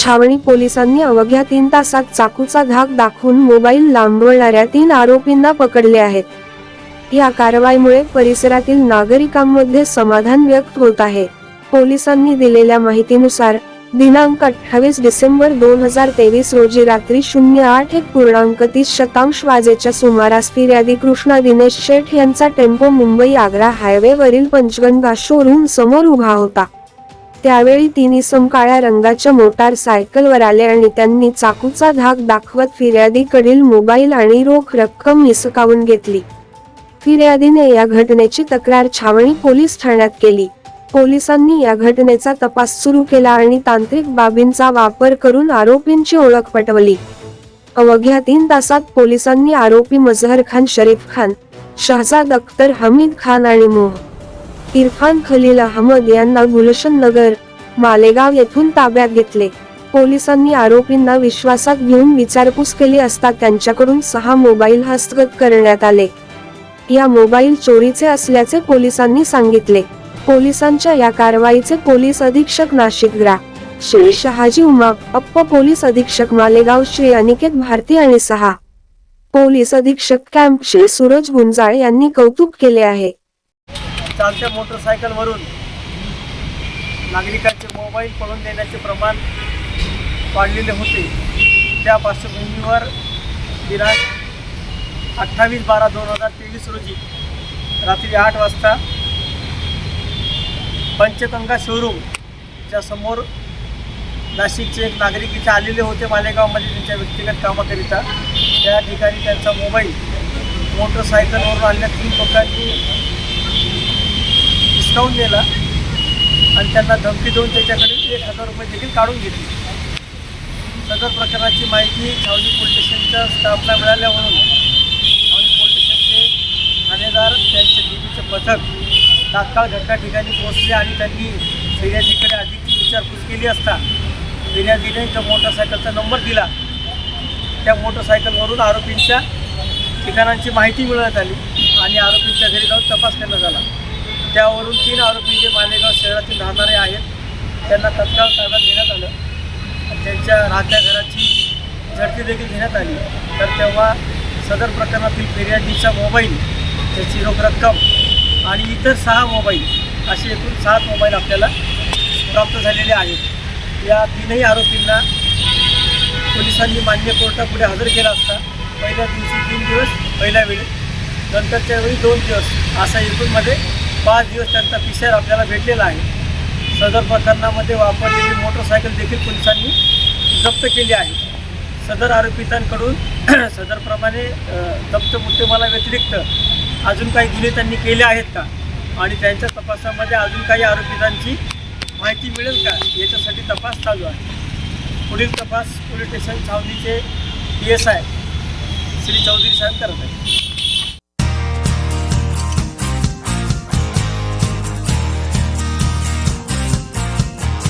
छावणी पोलिसांनी अवघ्या तीन तासात चाकूचा धाक दाखवून मोबाईल लांबवणाऱ्या तीन आरोपींना पकडले आहेत. या कारवाईमुळे परिसरातील नागरिकांमध्ये समाधान व्यक्त होत आहे. पोलिसांनी दिलेल्या माहितीनुसार दिनांक अठ्ठावीस डिसेंबर दोन हजार तेवीस रोजी रात्री शून्य आठ एक पूर्णांक तीस शतांश वाजेच्या सुमारास फिर्यादी कृष्णा दिनेश शेठ यांचा टेम्पो मुंबई आग्रा हायवेवरील पंचगंगा शोरूम समोर उभा होता. त्यावेळी तीन इसम काळ्या रंगाच्या मोटार सायकलवर आले आणि त्यांनी चाकूचा धाक दाखवत फिर्यादीकडील मोबाईल आणि रोख रक्कम निसकावून घेतली. फिर्यादीने या घटनेची तक्रार छावणी पोलीस ठाण्यात केली. पोलिसांनी या घटनेचा तपास सुरू केला आणि तांत्रिक बाबींचा वापर करून आरोपींची ओळख पटवली. अवघ्या तीन तासात पोलिसांनी आरोपी मजहर खान शरीफ खान शहजाद अख्तर हमीद खान आणि मोह इरफान खलील अहमद यांना गुलशन नगर मालेगाव येथून ताब्यात घेतले. पोलिसांनी आरोपींना विश्वासात घेऊन विचारपूस केली असता त्यांच्याकडून सहा मोबाईल हस्तगत करण्यात आले. या मोबाईल चोरीचे असल्याचे पोलिसांनी सांगितले. पोलिसांच्या या कारवाईचे पोलीस अधीक्षक नाशिक ग्रा. श्री शहाजी उमा अप्प पोलीस अधीक्षक मालेगाव श्री अनिकेत भारती आणि सहा. पोलीस अधीक्षक कॅम्प श्री सूरज गुंजाळ यांनी कौतुक केले आहे. चालत्या मोटरसायकलवरून नागरिकांचे मोबाईल पळून देण्याचे प्रमाण वाढलेले होते. त्या पार्श्वभूमीवर दिनांक अठ्ठावीस बारा दोन हजार तेवीस रोजी रात्री आठ वाजता पंचगंगा शोरूमच्या समोर नाशिकचे एक नागरिक इथे आलेले होते मालेगावमध्ये. त्यांच्या व्यक्तिगत कामाकरिता त्या ठिकाणी त्यांचा मोबाईल मोटरसायकलवरून आलेल्या तीन लोकांनी डिस्काउंट दिला आणि त्यांना धमकी देऊन त्याच्याकडे एक हजार रुपये देखील काढून घेतले. सदर प्रकरणाची माहिती छावणी पोलीस स्टेशनच्या स्टाफला मिळाल्यावरून छावणी पोलीस स्टेशनचे ठाणेदार त्यांचे डीबीचे पथक तात्काळ घटना ठिकाणी पोहोचले आणि त्यांनी फिर्यादीकडे अधिकची विचारपूस केली असता फिर्यादीने त्या मोटरसायकलचा नंबर दिला. त्या मोटरसायकलवरून आरोपींच्या ठिकाणांची माहिती मिळवण्यात आली आणि आरोपींच्या घरी जाऊन तपास करण्यात आला. त्यावरून तीन आरोपी जे मालेगाव शहरातील राहणारे आहेत त्यांना तत्काळ ताब्यात घेण्यात आलं. त्यांच्या राहत्या घराची झडती देखील घेण्यात आली. तर तेव्हा सदर प्रकरणातील फिर्यादीचा मोबाईल त्याची रोख रक्कम आणि इतर सहा मोबाईल असे एकूण सात मोबाईल आपल्याला प्राप्त झालेले आहेत. या तीनही आरोपींना पोलिसांनी मान्य कोर्टापुढे हजर केला असता पहिल्या दिवशी तीन दिवस पहिल्या वेळी नंतरच्या वेळी दोन दिवस असा एकूणमध्ये पाच दिवस त्यांचा पी आपल्याला भेटलेला आहे. सदर प्रकरणामध्ये वापरलेली मोटरसायकल देखील पोलिसांनी जप्त केली आहे. सदर आरोपितांकडून सदरप्रमाणे जप्त मुद्देमाला व्यतिरिक्त अजून काही गुन्हे त्यांनी केले आहेत का? आणि त्यांच्या तपासामध्ये अजून काही आरोपितांची माहिती मिळेल का? याच्यासाठी तपास चालू आहे. पुढील तपास police station छावणीचे P S I. Shri Chaudhari साहेब करत आहेत.